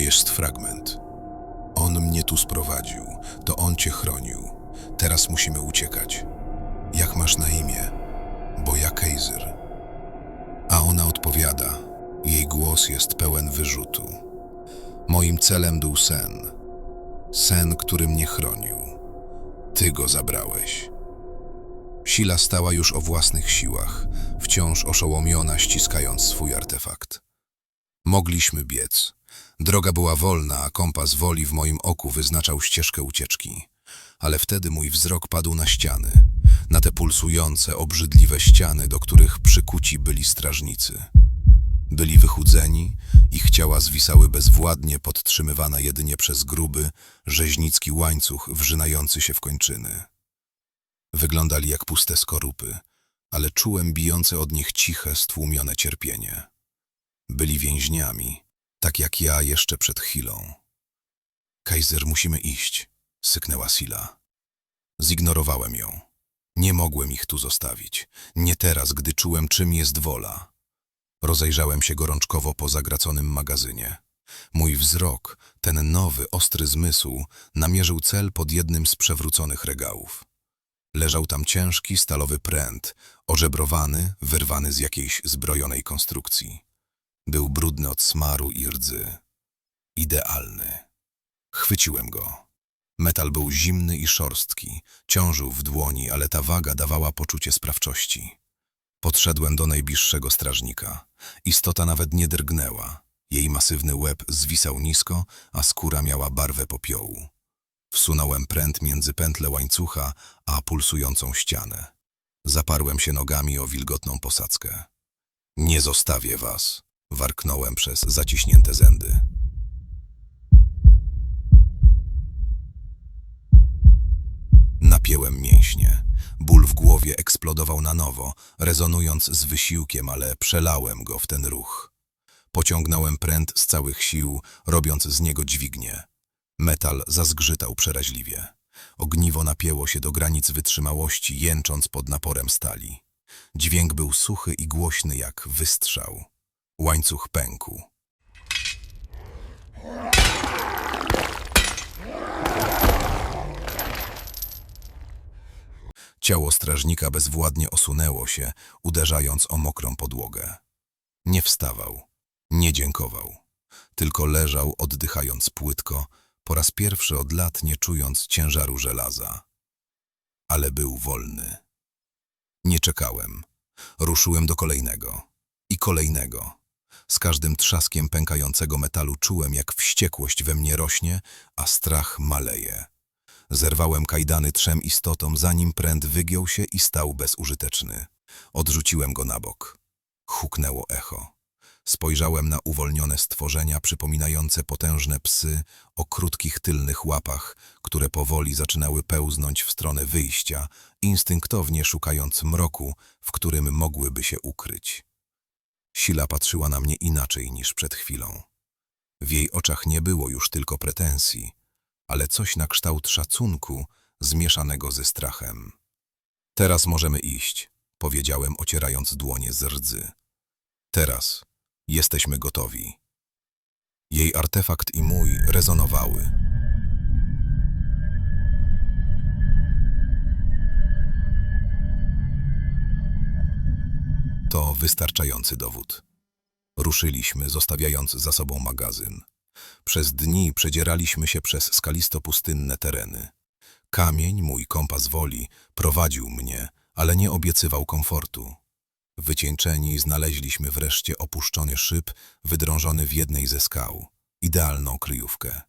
jest fragment. On mnie tu sprowadził, to on cię chronił. Teraz musimy uciekać. Jak masz na imię? Bo ja Kejzer. A ona odpowiada. Jej głos jest pełen wyrzutu. Moim celem był sen. Sen, który mnie chronił. Ty go zabrałeś. Sila stała już o własnych siłach, wciąż oszołomiona, ściskając swój artefakt. Mogliśmy biec. Droga była wolna, a kompas woli w moim oku wyznaczał ścieżkę ucieczki. Ale wtedy mój wzrok padł na ściany, na te pulsujące, obrzydliwe ściany, do których przykuci byli strażnicy. Byli wychudzeni, ich ciała zwisały bezwładnie, podtrzymywane jedynie przez gruby, rzeźnicki łańcuch wrzynający się w kończyny. Wyglądali jak puste skorupy, ale czułem bijące od nich ciche, stłumione cierpienie. Byli więźniami, tak jak ja jeszcze przed chwilą. Kaiser, musimy iść, syknęła Sila. Zignorowałem ją. Nie mogłem ich tu zostawić. Nie teraz, gdy czułem, czym jest wola. Rozejrzałem się gorączkowo po zagraconym magazynie. Mój wzrok, ten nowy, ostry zmysł, namierzył cel pod jednym z przewróconych regałów. Leżał tam ciężki, stalowy pręt, ożebrowany, wyrwany z jakiejś zbrojonej konstrukcji. Był brudny od smaru i rdzy. Idealny. Chwyciłem go. Metal był zimny i szorstki, ciążył w dłoni, ale ta waga dawała poczucie sprawczości. Podszedłem do najbliższego strażnika. Istota nawet nie drgnęła. Jej masywny łeb zwisał nisko, a skóra miała barwę popiołu. Wsunąłem pręt między pętle łańcucha a pulsującą ścianę. Zaparłem się nogami o wilgotną posadzkę. Nie zostawię was, warknąłem przez zaciśnięte zędy. Napięłem mięśnie. Ból w głowie eksplodował na nowo, rezonując z wysiłkiem, ale przelałem go w ten ruch. Pociągnąłem pręt z całych sił, robiąc z niego dźwignię. Metal zazgrzytał przeraźliwie. Ogniwo napięło się do granic wytrzymałości, jęcząc pod naporem stali. Dźwięk był suchy i głośny jak wystrzał. Łańcuch pękł. Ciało strażnika bezwładnie osunęło się, uderzając o mokrą podłogę. Nie wstawał, nie dziękował, tylko leżał, oddychając płytko, po raz pierwszy od lat nie czując ciężaru żelaza. Ale był wolny. Nie czekałem. Ruszyłem do kolejnego. I kolejnego. Z każdym trzaskiem pękającego metalu czułem, jak wściekłość we mnie rośnie, a strach maleje. Zerwałem kajdany trzem istotom, zanim pręt wygiął się i stał bezużyteczny. Odrzuciłem go na bok. Huknęło echo. Spojrzałem na uwolnione stworzenia przypominające potężne psy o krótkich tylnych łapach, które powoli zaczynały pełznąć w stronę wyjścia, instynktownie szukając mroku, w którym mogłyby się ukryć. Sila patrzyła na mnie inaczej niż przed chwilą. W jej oczach nie było już tylko pretensji, ale coś na kształt szacunku zmieszanego ze strachem. Teraz możemy iść, powiedziałem, ocierając dłonie z rdzy. Teraz jesteśmy gotowi. Jej artefakt i mój rezonowały. To wystarczający dowód. Ruszyliśmy, zostawiając za sobą magazyn. Przez dni przedzieraliśmy się przez skalisto-pustynne tereny. Kamień, mój kompas woli, prowadził mnie, ale nie obiecywał komfortu. Wycieńczeni znaleźliśmy wreszcie opuszczony szyb wydrążony w jednej ze skał. Idealną kryjówkę.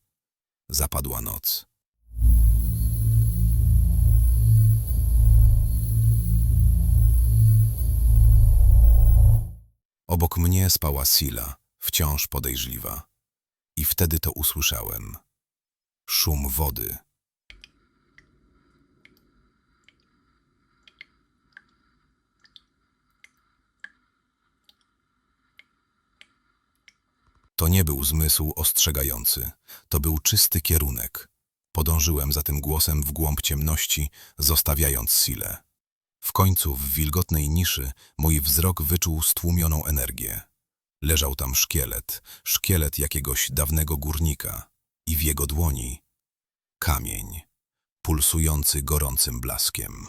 Zapadła noc. Obok mnie spała Sila, wciąż podejrzliwa. I wtedy to usłyszałem. Szum wody. To nie był zmysł ostrzegający, to był czysty kierunek. Podążyłem za tym głosem w głąb ciemności, zostawiając Silę. W końcu w wilgotnej niszy mój wzrok wyczuł stłumioną energię. Leżał tam szkielet, szkielet jakiegoś dawnego górnika i w jego dłoni kamień, pulsujący gorącym blaskiem.